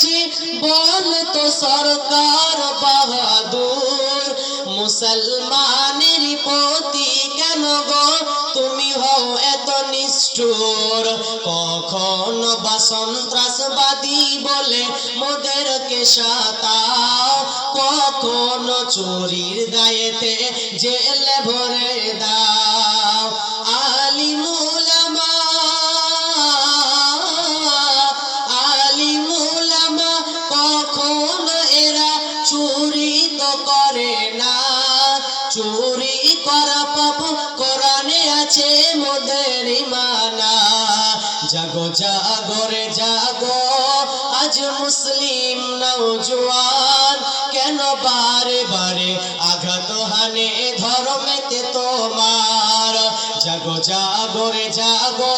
করেছি। বল তো সরকার বাহাদুর, মুসলমানের প্রতি কেন গো তুমি হও এত নিষ্ঠুর? কখন বা সন্ত্রাসবাদী বলে মোদেরকে সাতাও, কখন চুরির দায়েতে জেলে ভরে দাও। চুরি তো করে না। চুরি করা পাপ কোরআনে আছে মোদের ইমানা। জাগো জাগরে জাগো, আজ মুসলিম নৌজওয়ান কেন বারে বারে আঘাত হানে ধর্মেতে তোমার? জাগো জাগরে জাগো।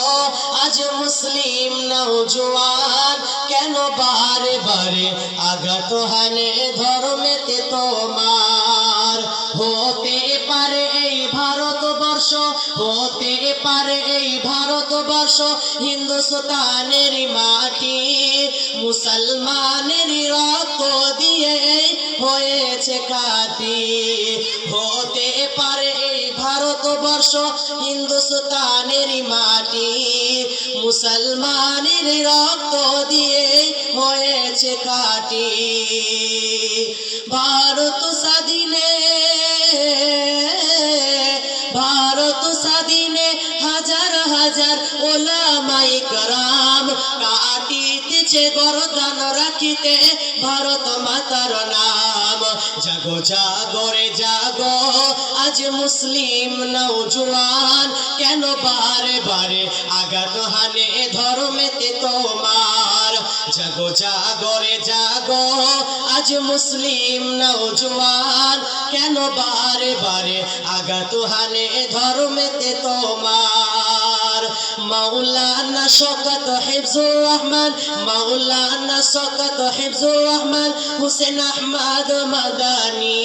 আজ মুসলিম নৌজওয়ান কেন বারে বারে আঘাত হানে ধর্মেতে তোমার? হতে পারে এই ভারতবর্ষ, হতে পারে এই ভারতবর্ষ হিন্দুস্তানের মাটি। মুসলমানের রক্ত দিয়ে হয়েছে কাটি হতে পারে ভারতবর্ষ, হিন্দুস্তানের মাটি। মুসলমানের রক্ত দিয়ে হয়েছে কাটি ভারত স্বাধীনে ভারত স্বাধীনে হাজার হাজার ওলামাই কারাম কাটিতেছে গরদান রাখিতে ভারত মাতার নাম। জাগো জাগরে জাগো। আজ মুসলিম নৌজওয়ান কেন বারে বারে আঘাত হানে ধর্মেতে তোমার? জাগো জাগরে জাগো, আজ মুসলিম নৌজওয়ান কেন বারে বারে আঘাত হানে ধর্মেতে তোমার? মাওলানা শকত হিফজুর রহমান মাওলানা শকত হিফজুর রহমান হুসেন আহমদ মাদানি।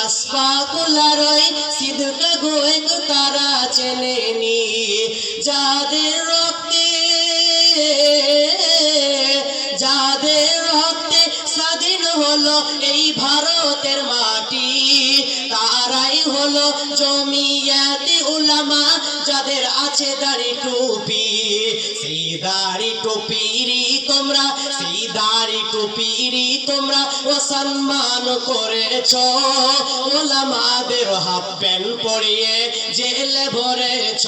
আসফাকুলারই সিদ্ধ গোয়েন তারা চেলেনি যাদের রক্তে স্বাধীন হলো এই ভারতের মাটি। তারাই হলো জমিয়াতে উলামা, যাদের আছে দাড়ি টুপি। সেই দাড়ি টুপিরি তোমরা, সেই দাড়ি টুপিরি তোমরা ও সম্মান করেছ। ওলামাদের হাফ প্যান্ট পরিয়ে জেলে ভরেছ।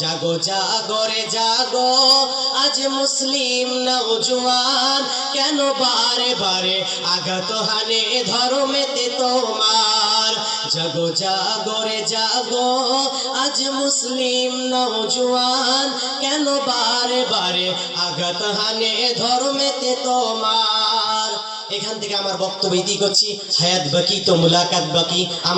জাগো জাগরে জাগো, আজ মুসলিম নৌজওয়ান কেন বারে বারে? আঘাত হানে ধর্মেতে তোমার। জাগো জাগরে জাগো, আজ মুসলিম নৌজওয়ান কেন বারে বারে? আঘাত হানে ধর্মেতে তোমার। এখান থেকে আমার বক্তব্য ইতি করছি, হায়াত বাকি তো মুলাকাত বাকি। আমার